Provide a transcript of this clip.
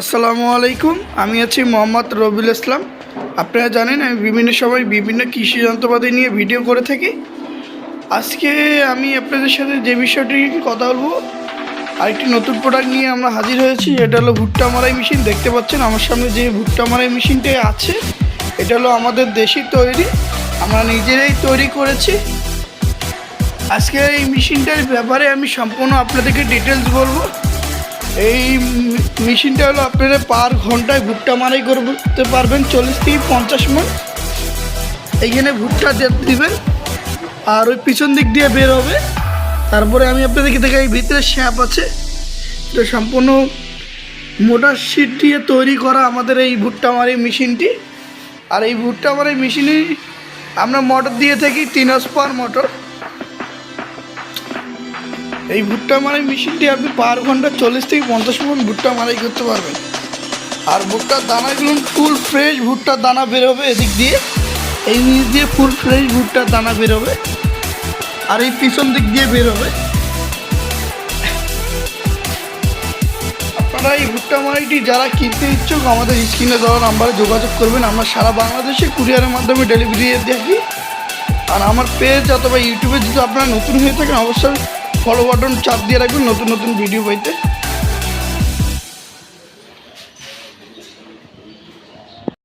আসসালামু আলাইকুম, আমি আছি মোহাম্মদ রবিউল ইসলাম। আপনারা জানেন আমি বিভিন্ন সময় বিভিন্ন কৃষি যন্ত্রপাতি নিয়ে ভিডিও করে থাকি। আজকে আমি আপনাদের সাথে যে বিষয়টি কথা বলব, আরেকটি নতুন প্রোডাক্ট নিয়ে আমরা হাজির হয়েছি এটা হলো ভুট্টা মারাই মেশিন দেখতে পাচ্ছেন আমার সামনে যে ভুট্টা মারাই মেশিনটি আছে, এটা হলো আমাদের দেশি তৈরি। আমরা নিজেরাই তৈরি করেছি। আজকে এই মেশিনটার ব্যাপারে আমি সম্পূর্ণ আপনাদেরকে ডিটেলস বলব। এই মেশিনটা হলো আপনারা পার ঘন্টায় ভুট্টা মারাই করতে পারবেন চল্লিশ থেকে পঞ্চাশ মন। এইখানে ভুট্টা দিবেন আর ওই পিছন দিক দিয়ে বের হবে। তারপরে আমি আপনাদেরকে দেখাই ভিতরে শ্যাপ আছে। এটা সম্পূর্ণ মোটা শিট দিয়ে তৈরি করা আমাদের এই ভুট্টা মারি মেশিনটি। আর এই ভুট্টা মারি মেশিনে আমরা মোটর দিয়ে থাকি, তিন পার মোটর। এই ভুট্টা মারাই মেশিনটি আপনি পার ঘণ্টা চল্লিশ থেকে পঞ্চাশ মিনিট ভুট্টা মারাই করতে পারবেন। আর ভুট্টার দানাগুলো ফুল ফ্রেশ ভুট্টার দানা বেরোবে এদিক দিয়ে। এই নিচ দিয়ে ফুল ফ্রেশ ভুট্টার দানা বেরোবে আর এই পিছন দিক দিয়ে বেরোবে আপনারা এই ভুট্টা মারাইটি যারা কিনতে ইচ্ছুক, আমাদের স্ক্রিনে দেওয়া নাম্বারে যোগাযোগ করবেন। আমরা সারা বাংলাদেশে কুরিয়ারের মাধ্যমে ডেলিভারি দিয়ে দেখি আর আমার পেজ অথবা ইউটিউবে যদি আপনারা নতুন হয়ে থাকেন, অবশ্যই ফলো বাটন চাপ দিয়ে রাখবেন নতুন নতুন ভিডিও পাইতে